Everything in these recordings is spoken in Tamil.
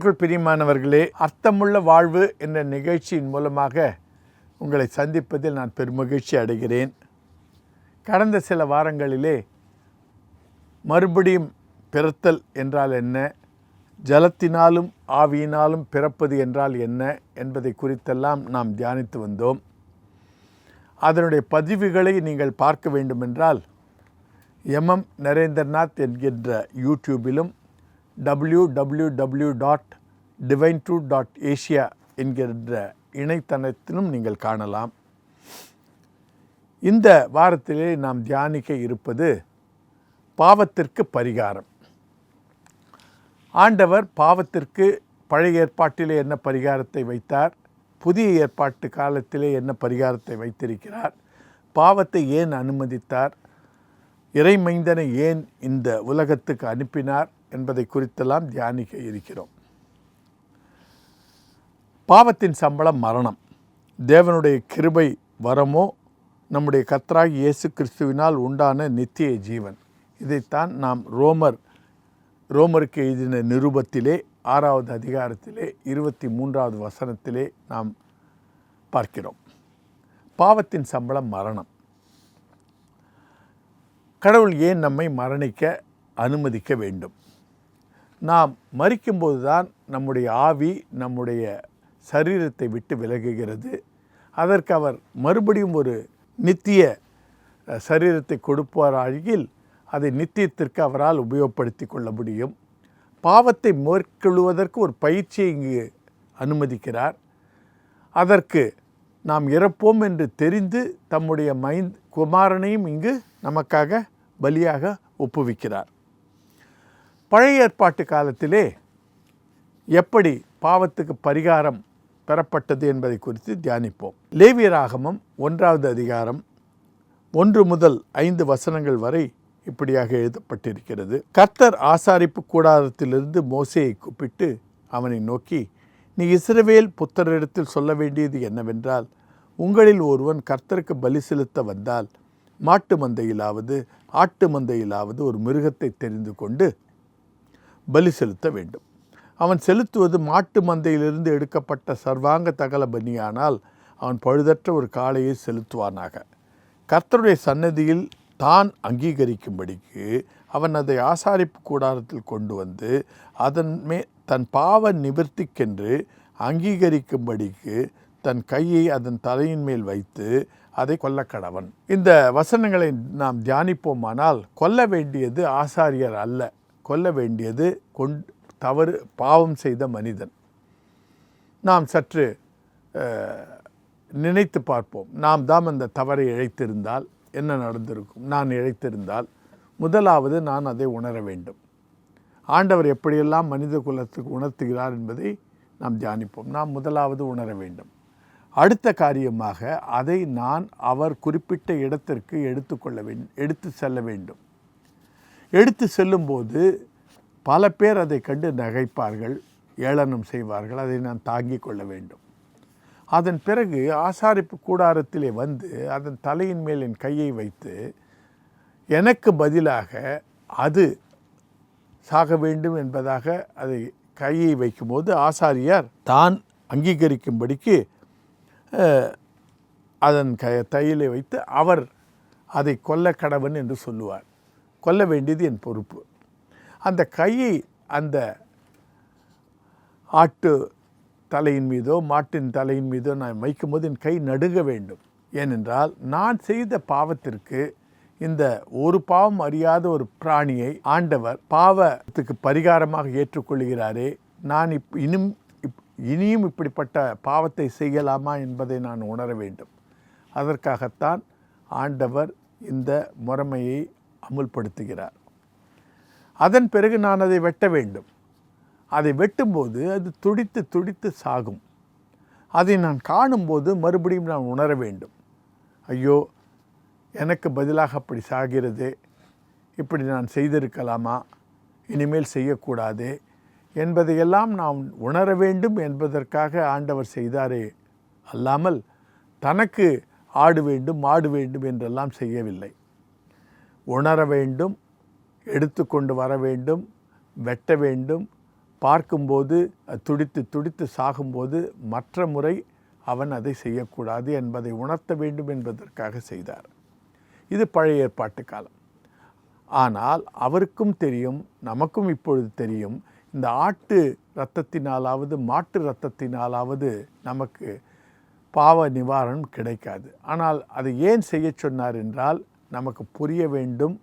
கிறிஸ்துவுக்குள் பிரியமானவர்களே அர்த்தமுள்ள வாழ்வு என்ற நிகழ்ச்சியின் மூலமாக உங்களை சந்திப்பதில் நான் பெருமகிழ்ச்சி அடைகிறேன். கடந்த சில வாரங்களிலே மறுபடியும் பிறத்தல் என்றால் என்ன? ஜலத்தினாலும் ஆவியினாலும் பிறப்பது என்றால் என்ன? என்பதை குறித்தெல்லாம் நாம் தியானித்து வந்தோம். அதனுடைய பதிவுகளை நீங்கள் பார்க்க வேண்டுமென்றால் எம்எம் நரேந்திரநாத் என்கின்ற யூடியூபிலும் W W W dot divine true dot Asia என்கின்ற இணையதளத்திலும் நீங்கள் காணலாம். இந்த வாரத்திலே நாம் தியானிக்க இருப்பது பாவத்திற்கு பரிகாரம். ஆண்டவர் பாவத்திற்கு பழைய ஏற்பாட்டிலே என்ன பரிகாரத்தை வைத்தார்? புதிய ஏற்பாட்டு காலத்திலே என்ன பரிகாரத்தை வைத்திருக்கிறார்? பாவத்தை ஏன் அனுமதித்தார்? இறைமைந்தனை ஏன் இந்த உலகத்துக்கு அனுப்பினார்? என்பதை குறித்தெல்லாம் தியானிக்க இருக்கிறோம். பாவத்தின் சம்பளம் மரணம். தேவனுடைய கிருபை வரமோ நம்முடைய கத்தராகி இயேசு கிறிஸ்துவினால் உண்டான நித்திய ஜீவன். இதைத்தான் நாம் ரோமர் ரோமருக்கு எழுதின நிருபத்திலே ஆறாவது அதிகாரத்திலே இருபத்தி மூன்றாவது வசனத்திலே நாம் பார்க்கிறோம். பாவத்தின் சம்பளம் மரணம். கடவுள் ஏன் நம்மை மரணிக்க அனுமதிக்க வேண்டும்? நாம் மறிக்கும்போது தான் நம்முடைய ஆவி நம்முடைய சரீரத்தை விட்டு விலகுகிறது. அதற்கு அவர் மறுபடியும் ஒரு நித்திய சரீரத்தை கொடுப்பார் அழகில் அதை நித்தியத்திற்கு அவரால் உபயோகப்படுத்தி கொள்ள முடியும். பாவத்தை மேற்கொள்வதற்கு ஒரு பயிற்சியை இங்கு அனுமதிக்கிறார். அதற்கு நாம் இறப்போம் என்று தெரிந்து தம்முடைய மைந்த் குமாரனையும் இங்கு நமக்காக பலியாக ஒப்புவிக்கிறார். பழைய ஏற்பாட்டு காலத்திலே எப்படி பாவத்துக்கு பரிகாரம் பெறப்பட்டது என்பதை குறித்து தியானிப்போம். லேவியராகமம் ஒன்றாவது அதிகாரம் ஒன்று முதல் ஐந்து வசனங்கள் வரை இப்படியாக எழுதப்பட்டிருக்கிறது. கர்த்தர் ஆசாரிப்பு கூடாரத்திலிருந்து மோசையை கூப்பிட்டு அவனை நோக்கி நீ இஸ்ரவேல் புத்தரிடத்தில் சொல்ல வேண்டியது என்னவென்றால் உங்களில் ஒருவன் கர்த்தருக்கு பலி செலுத்த வந்தால் மாட்டு மந்தையிலாவது ஆட்டு மந்தையிலாவது ஒரு மிருகத்தை தெரிந்து கொண்டு பலி செலுத்த வேண்டும். அவன் செலுத்துவது மாட்டு மந்தையிலிருந்து எடுக்கப்பட்ட சர்வாங்க தகல பலியானால் அவன் பழுதற்ற ஒரு காளையை செலுத்துவானாக. கர்த்தருடைய சன்னதியில் தான் அங்கீகரிக்கும்படிக்கு அவன் அதை ஆசாரிப்பு கூடாரத்தில் கொண்டு வந்து அதன் மே தன் பாவ நிவர்த்திக்கென்று அங்கீகரிக்கும்படிக்கு தன் கையை அதன் தலையின் மேல் வைத்து அதை கொல்லக்கடவன். இந்த வசனங்களை நாம் தியானிப்போமானால் கொல்ல வேண்டியது ஆசாரியர் அல்ல. கொல்ல வேண்டியது கொண்டு தவறு பாவம் செய்த மனிதன். நாம் சற்று நினைத்து பார்ப்போம். நாம் தான் அந்த தவறை இழைத்திருந்தால் என்ன நடந்திருக்கும்? நான் இழைத்திருந்தால் முதலாவது நான் அதை உணர வேண்டும். ஆண்டவர் எப்படியெல்லாம் மனித குலத்துக்கு உணர்த்துகிறார் என்பதை நாம் தியானிப்போம். நாம் முதலாவது உணர வேண்டும். அடுத்த காரியமாக அதை நான் அவர் குறிப்பிட்ட இடத்திற்கு எடுத்துக்கொள்ள வேண்டும் எடுத்து செல்ல வேண்டும். எடுத்து செல்லும்போது பல பேர் அதை கண்டு நகைப்பார்கள் ஏளனம் செய்வார்கள். அதை நான் தாங்கிக் கொள்ள வேண்டும். அதன் பிறகு ஆசாரிப்பு கூடாரத்திலே வந்து அதன் தலையின் மேல் என் கையை வைத்து எனக்கு பதிலாக அது சாக வேண்டும் என்பதாக அதை கையை வைக்கும்போது ஆசாரியார் தான் அங்கீகரிக்கும்படிக்கு அதன் க தையிலே வைத்து அவர் அதை கொல்ல கடவன் என்று சொல்லுவார். கொல்ல வேண்டியது என் பொறுப்பு. அந்த கையை அந்த ஆட்டு தலையின் மீதோ மாட்டின் தலையின் மீதோ நான் வைக்கும்போது என் கை நடுங்க வேண்டும். ஏனென்றால் நான் செய்த பாவத்திற்கு இந்த ஒரு பாவம் அறியாத ஒரு பிராணியை ஆண்டவர் பாவத்துக்கு பரிகாரமாக ஏற்றுக்கொள்கிறாரே நான் இப் இனும் இப் இனியும் இப்படிப்பட்ட பாவத்தை செய்யலாமா என்பதை நான் உணர வேண்டும். அதற்காகத்தான் ஆண்டவர் இந்த முறைமையை அமுல்படுத்துகிறார். அதன் பிறகு நான் அதை வெட்ட வேண்டும். அதை வெட்டும்போது அது துடித்து துடித்து சாகும். அதை நான் காணும்போது மறுபடியும் நான் உணர வேண்டும். ஐயோ எனக்கு பதிலாக அப்படி சாகிறது. இப்படி நான் செய்திருக்கலாமா? இனிமேல் செய்யக்கூடாது. என்பதையெல்லாம் நாம் உணர வேண்டும் என்பதற்காக ஆண்டவர் செய்தாரே. அல்லாமல் தனக்கு ஆடு வேண்டும் மாடு வேண்டும் என்றெல்லாம் செய்யவில்லை. உணர வேண்டும் எடுத்துக்கொண்டு வர வேண்டும் வெட்ட வேண்டும் பார்க்கும்போது துடித்து துடித்து சாகும்போது மற்ற முறை அவன் அதை செய்யக்கூடாது என்பதை உணர்த்த வேண்டும் என்பதற்காக செய்தார். இது பழைய ஏற்பாட்டு காலம். ஆனால் அவருக்கும் தெரியும் நமக்கும் இப்பொழுது தெரியும் இந்த ஆட்டு இரத்தத்தினாலாவது மாட்டு இரத்தத்தினாலாவது நமக்கு பாவ நிவாரணம் கிடைக்காது. ஆனால் அதை ஏன் செய்ய சொன்னார் என்றால் நமக்கு புரிய வேண்டும்.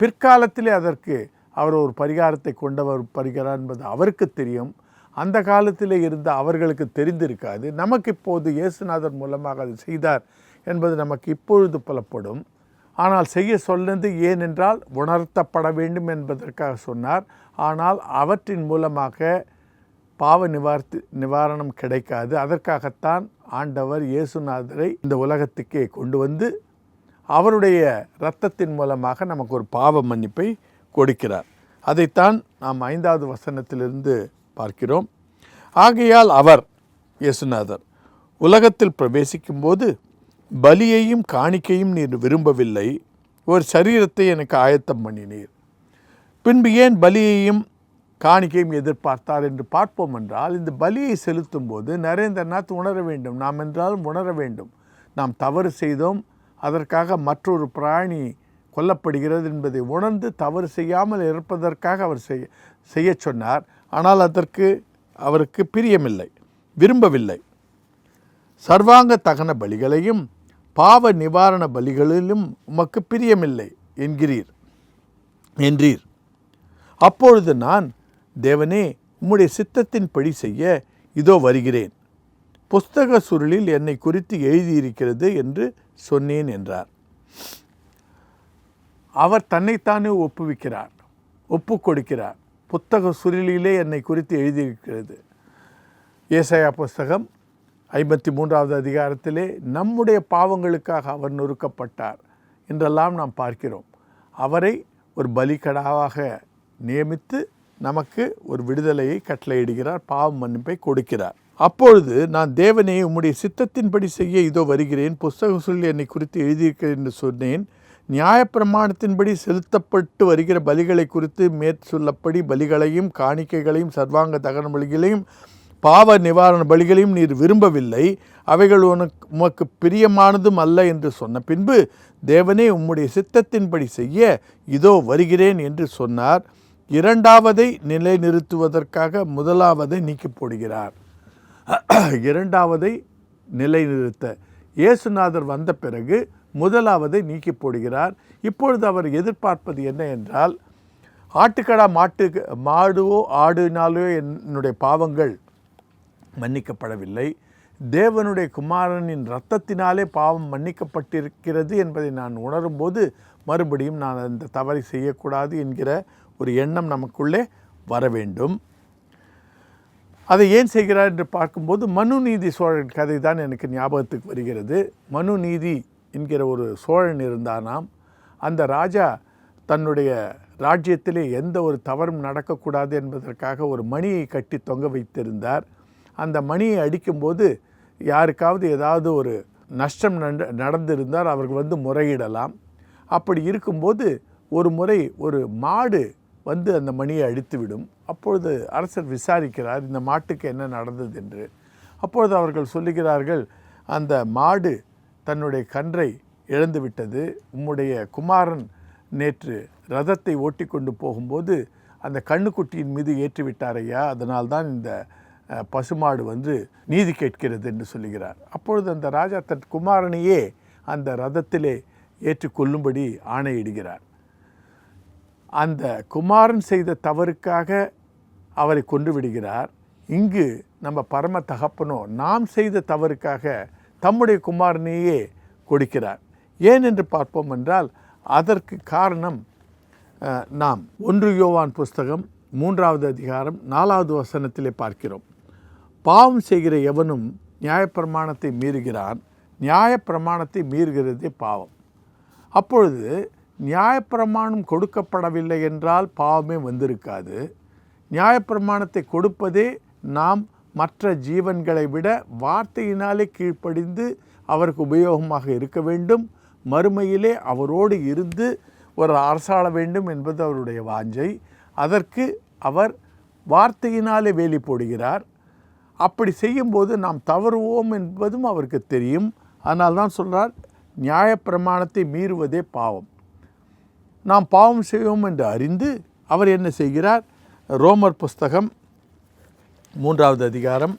பிற்காலத்திலே அதற்கு அவர் ஒரு பரிகாரத்தை கொண்டவர் பரிகாரம் என்பது அவருக்கு தெரியும். அந்த காலத்திலே இருந்த அவர்களுக்கு தெரிந்திருக்காது. நமக்கு இப்போது இயேசுநாதர் மூலமாக அது செய்தார் என்பது நமக்கு இப்பொழுது புலப்படும். ஆனால் செய்ய சொன்னது ஏனென்றால் உணர்த்தப்பட வேண்டும் என்பதற்காக சொன்னார். ஆனால் அவற்றின் மூலமாக பாவ நிவார்த்தி நிவாரணம் கிடைக்காது. அதற்காகத்தான் ஆண்டவர் இயேசுநாதரை இந்த உலகத்துக்கே கொண்டு வந்து அவருடைய இரத்தத்தின் மூலமாக நமக்கு ஒரு பாவ மன்னிப்பை கொடுக்கிறார். அதைத்தான் நாம் ஐந்தாவது வசனத்திலிருந்து பார்க்கிறோம். ஆகையால் அவர் இயேசுநாதர் உலகத்தில் பிரவேசிக்கும்போது பலியையும் காணிக்கையும் நீர் விரும்பவில்லை. ஒரு சரீரத்தை எனக்கு ஆயத்தம் பண்ணினீர். பின்பு ஏன் பலியையும் காணிக்கையும் எதிர்பார்த்தார் என்று பார்ப்போம் என்றால் இந்த பலியை செலுத்தும் போது நரேந்திரநாத் உணர வேண்டும். நாம் என்றாலும் உணர வேண்டும். நாம் தவறு செய்தோம் அதற்காக மற்றொரு பிராணி கொல்லப்படுகிறது என்பதை உணர்ந்து தவறு செய்யாமல் இருப்பதற்காக அவர் செய்ய செய்ய சொன்னார். ஆனால் அதற்கு அவருக்கு பிரியமில்லை விரும்பவில்லை. சர்வாங்க தகன பலிகளையும் பாவ நிவாரண பலிகளிலும் உமக்கு பிரியமில்லை என்கிறீர் என்றீர். அப்பொழுது நான் தேவனே உம்முடைய சித்தத்தின்படி செய்ய இதோ வருகிறேன். புஸ்தக சுருளில் என்னை குறித்து எழுதியிருக்கிறது என்று சொன்னேன் என்றார். அவர் தன்னைத்தானே ஒப்புவிக்கிறார் ஒப்பு கொடுக்கிறார் புத்தக சுருளிலே என்னை குறித்து எழுதியிருக்கிறது. ஏசையா புஸ்தகம் ஐம்பத்தி மூன்றாவது அதிகாரத்திலே நம்முடைய பாவங்களுக்காக அவர் நொறுக்கப்பட்டார் என்றெல்லாம் நாம் பார்க்கிறோம். அவரை ஒரு பலிக்கடாவாக நியமித்து நமக்கு ஒரு விடுதலையை கட்டளையிடுகிறார் பாவம் மன்னிப்பை கொடுக்கிறார். அப்பொழுது நான் தேவனே உம்முடைய சித்தத்தின்படி செய்ய இதோ வருகிறேன். புஸ்தகம் சொல்லி என்னை குறித்து எழுதியிருக்கிறேன் என்று சொன்னேன். நியாயப்பிரமாணத்தின்படி செலுத்தப்பட்டு வருகிற பலிகளை குறித்து மேற்சொல்லப்படி பலிகளையும் காணிக்கைகளையும் சர்வாங்க தகன பலிகளையும் பாவ நிவாரண பலிகளையும் நீர் விரும்பவில்லை. அவைகள் உனக்கு உமக்கு பிரியமானதும் அல்ல என்று சொன்ன பின்பு தேவனே உம்முடைய சித்தத்தின்படி செய்ய இதோ வருகிறேன் என்று சொன்னார். இரண்டாவதை நிலைநிறுத்துவதற்காக முதலாவதை நீக்கி போடுகிறார். இரண்டாவதை நிலைநிறுத்த. இயேசுநாதர் வந்த பிறகு முதலாவதை நீக்கி போடுகிறார். இப்பொழுது அவர் எதிர்பார்ப்பது என்ன என்றால் ஆட்டுக்கடா மாட்டு மாடுவோ ஆடுனாலோ என்னுடைய பாவங்கள் மன்னிக்கப்படவில்லை. தேவனுடைய குமாரனின் இரத்தத்தினாலே பாவம் மன்னிக்கப்பட்டிருக்கிறது என்பதை நான் உணரும்போது மறுபடியும் நான் அந்த தவறை செய்யக்கூடாது என்கிற ஒரு எண்ணம் நமக்குள்ளே வர வேண்டும் அதை ஏன் செய்கிறார் என்று பார்க்கும்போது மனு நீதி சோழன் கதை தான் எனக்கு ஞாபகத்துக்கு வருகிறது. மனு நீதி என்கிற ஒரு சோழன் இருந்தானாம். அந்த ராஜா தன்னுடைய ராஜ்யத்திலே எந்த ஒரு தவறும் நடக்கக்கூடாது என்பதற்காக ஒரு மணியை கட்டி தொங்க வைத்திருந்தார். அந்த மணியை அடிக்கும்போது யாருக்காவது ஏதாவது ஒரு நஷ்டம் நடந்திருந்தால் அவர்கள் வந்து முறையிடலாம். அப்படி இருக்கும்போது ஒரு முறை ஒரு மாடு வந்து அந்த மணியை அடித்துவிடும் அப்பொழுது அரசர் விசாரிக்கிறார் இந்த மாட்டுக்கு என்ன நடந்தது என்று. அப்பொழுது அவர்கள் சொல்லுகிறார்கள் அந்த மாடு தன்னுடைய கன்றை இழந்துவிட்டது. உம்முடைய குமாரன் நேற்று ரதத்தை ஓட்டி கொண்டு போகும்போது அந்த கண்ணுக்குட்டியின் மீது ஏற்றிவிட்டார் ஐயா அதனால்தான் இந்த பசுமாடு வந்து நீதி கேட்கிறது என்று சொல்லுகிறார். அப்பொழுது அந்த ராஜா தன் குமாரனையே அந்த ரதத்திலே ஏற்றுக்கொள்ளும்படி ஆணையிடுகிறார். அந்த குமாரன் செய்த தவறுக்காக அவரை கொண்டு விடுகிறார். இங்கு நம்ம பரம தகப்பனோ நாம் செய்த தவறுக்காக தம்முடைய குமாரனையே கொடுக்கிறார். ஏன் என்று பார்ப்போம் என்றால் அதற்கு காரணம் நாம் ஒன்று யோவான் புஸ்தகம் மூன்றாவது அதிகாரம் நாலாவது வசனத்திலே பார்க்கிறோம். பாவம் செய்கிற எவனும் நியாயப்பிரமாணத்தை மீறுகிறான் நியாயப்பிரமாணத்தை மீறுகிறதே பாவம். அப்பொழுது நியாயப்பிரமாணம் கொடுக்கப்படவில்லை என்றால் பாவமே வந்திருக்காது. நியாயப்பிரமாணத்தை கொடுப்பதே நாம் மற்ற ஜீவன்களை விட வார்த்தையினாலே கீழ்ப்படிந்து அவருக்கு உபயோகமாக இருக்க வேண்டும். மறுமையிலே அவரோடு இருந்து ஒரு அரசாள வேண்டும் என்பது அவருடைய வாஞ்சை. அதற்கு அவர் வார்த்தையினாலே வேலி போடுகிறார். அப்படி செய்யும்போது நாம் தவறுவோம் என்பதும் அவருக்கு தெரியும். அதனால்தான் தான் சொல்கிறார் நியாயப்பிரமாணத்தை மீறுவதே பாவம். நாம் பாவம் செய்வோம் என்று அறிந்து அவர் என்ன செய்கிறார்? ரோமர் புஸ்தகம் மூன்றாவது அதிகாரம்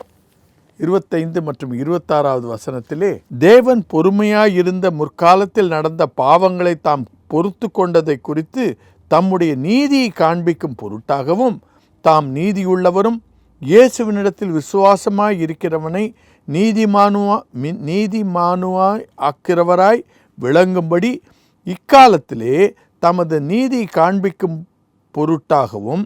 இருபத்தைந்து மற்றும் இருபத்தாறாவது வசனத்திலே தேவன் பொறுமையாக இருந்த முற்காலத்தில் நடந்த பாவங்களை தாம் பொறுத்து கொண்டதை குறித்து தம்முடைய நீதியை காண்பிக்கும் பொருட்டாகவும் தாம் நீதியுள்ளவரும் இயேசுவினிடத்தில் விசுவாசமாய் இருக்கிறவனை நீதிமானுவா மி- நீதிமானுவாய் ஆக்கிறவராய் விளங்கும்படி இக்காலத்திலே தமது நீதி காண்பிக்கும் பொருட்டாகவும்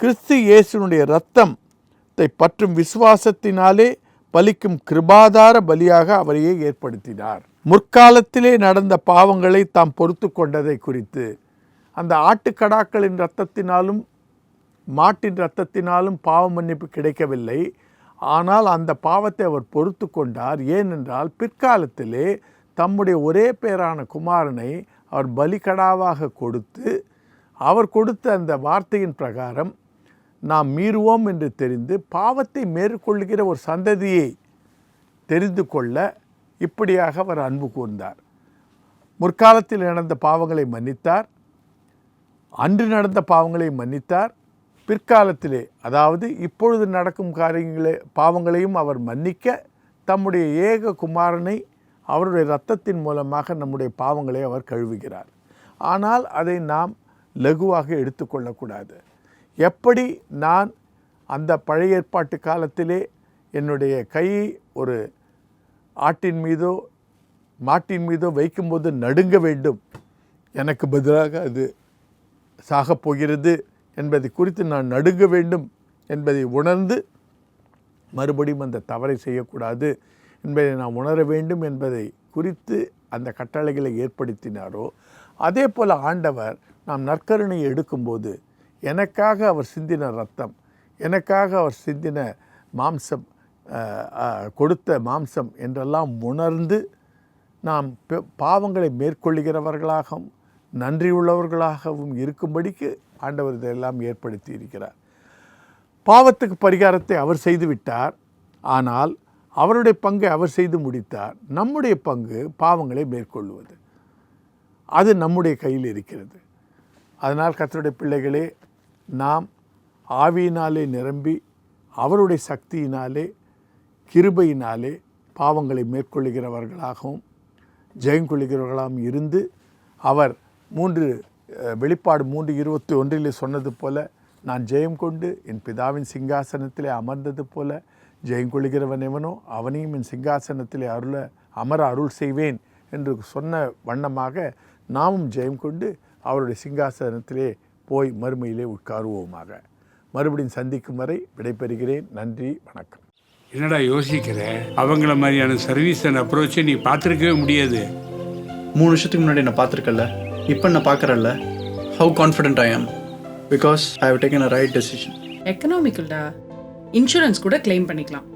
கிறிஸ்து இயேசுனுடைய இரத்தத்தை பற்றும் விசுவாசத்தினாலே பலிக்கும் கிருபாதார பலியாக அவரையே ஏற்படுத்தினார். முற்காலத்திலே நடந்த பாவங்களை தாம் பொறுத்து கொண்டதை குறித்து அந்த ஆட்டுக்கடாக்களின் இரத்தத்தினாலும் மாட்டின் இரத்தத்தினாலும் பாவ மன்னிப்பு கிடைக்கவில்லை. ஆனால் அந்த பாவத்தை அவர் பொறுத்து கொண்டார். ஏனென்றால் பிற்காலத்திலே தம்முடைய ஒரே பேரான குமாரனை அவர் பலிகடாவாக கொடுத்து அவர் கொடுத்த அந்த வார்த்தையின் பிரகாரம் நாம் மீறுவோம் என்று தெரிந்து பாவத்தை மேற்கொள்கிற ஒரு சந்ததியை தெரிந்து கொள்ள இப்படியாக அவர் அன்பு கூர்ந்தார். முற்காலத்தில் நடந்த பாவங்களை மன்னித்தார். அன்று நடந்த பாவங்களை மன்னித்தார். பிற்காலத்திலே அதாவது இப்பொழுது நடக்கும் காரியங்களே பாவங்களையும் அவர் மன்னிக்க தம்முடைய ஏக குமாரனை அவருடைய இரத்தத்தின் மூலமாக நம்முடைய பாவங்களை அவர் கழுவுகிறார். ஆனால் அதை நாம் லகுவாக எடுத்துக்கொள்ளக்கூடாது. எப்படி நான் அந்த பழைய ஏற்பாட்டு காலத்திலே என்னுடைய கையை ஒரு ஆட்டின் மீதோ மாட்டின் மீதோ வைக்கும்போது நடுங்க வேண்டும். எனக்கு பதிலாக அது சாகப் போகிறது என்பதை குறித்து நான் நடுங்க வேண்டும் என்பதை உணர்ந்து மறுபடியும் அந்த தவறை செய்யக்கூடாது. என்பதை நாம் உணர வேண்டும் என்பதை குறித்து அந்த கட்டளைகளை ஏற்படுத்தினாரோ அதே போல் ஆண்டவர் நாம் நற்கருணையை எடுக்கும்போது எனக்காக அவர் சிந்தின ரத்தம் எனக்காக அவர் சிந்தின மாம்சம் கொடுத்த மாம்சம் என்றெல்லாம் உணர்ந்து நாம் பெ- பாவங்களை மேற்கொள்கிறவர்களாகவும் நன்றியுள்ளவர்களாகவும் இருக்கும்படிக்கு ஆண்டவர் இதெல்லாம் ஏற்படுத்தி இருக்கிறார். பாவத்துக்கு பரிகாரத்தை அவர் செய்துவிட்டார். ஆனால் அவருடைய பங்கை அவர் செய்து முடித்தார். நம்முடைய பங்கு பாவங்களை மேற்கொள்வது அது நம்முடைய கையில் இருக்கிறது. அதனால் கத்தருடைய பிள்ளைகளே நாம் ஆவியினாலே நிரம்பி அவருடைய சக்தியினாலே கிருபையினாலே பாவங்களை மேற்கொள்கிறவர்களாகவும் ஜெயங்கொள்கிறவர்களாகவும் இருந்து அவர் மூன்று வெளிப்பாடு மூன்று இருபத்தி ஒன்றிலே சொன்னது போல நான் ஜெயம் கொண்டு என் பிதாவின் சிங்காசனத்திலே அமர்ந்தது போல ஜெயம் கொள்கிறவன் எவனோ அவனையும் என் சிங்காசனத்திலே அருள அமர அருள் செய்வேன் என்று சொன்ன வண்ணமாக நாமும் ஜெயம் கொண்டு அவருடைய சிங்காசனத்திலே போய் மறுமையிலே உட்காருவோமாக. மறுபடியும் சந்திக்கும் வரை விடைபெறுகிறேன். நன்றி வணக்கம். என்னடா யோசிக்கிற? அவங்கள மாதிரியான சர்வீஸ் அண்ட் அப்ரோச்சை நீ பார்த்துருக்கவே முடியாது. மூணு வருஷத்துக்கு முன்னாடி நான் பார்த்துருக்கல இப்போ நான் பார்க்குறேன்ல. How confident I am because I have taken a right decision எக்கனாமிக்கல்டா insurance கூட கிளைம் பண்ணிக்கலாம்.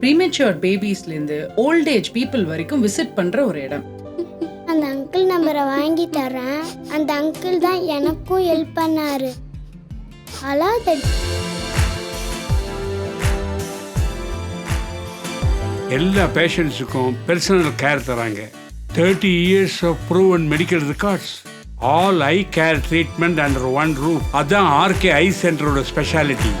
ப்ரீமெச்சுவர் பேபிஸ்லேருந்து ஓல்ட் ஏஜ் பீப்புள் வரைக்கும் விசிட் பண்ணுற ஒரு இடம். அந்த அங்கிள் நம்பரை வாங்கி தரேன் அந்த அங்கிள் தான் எனக்கும் ஹெல்ப் பண்ணாரு. அழாதடி எல்லா பேஷண்ட்ஸுக்கும் பர்சனல் கேர் தராங்க thirty years of proven medical records all eye care treatment under one roof அதான் ஆர்கே ஐ சென்டரோட ஸ்பெஷாலிட்டி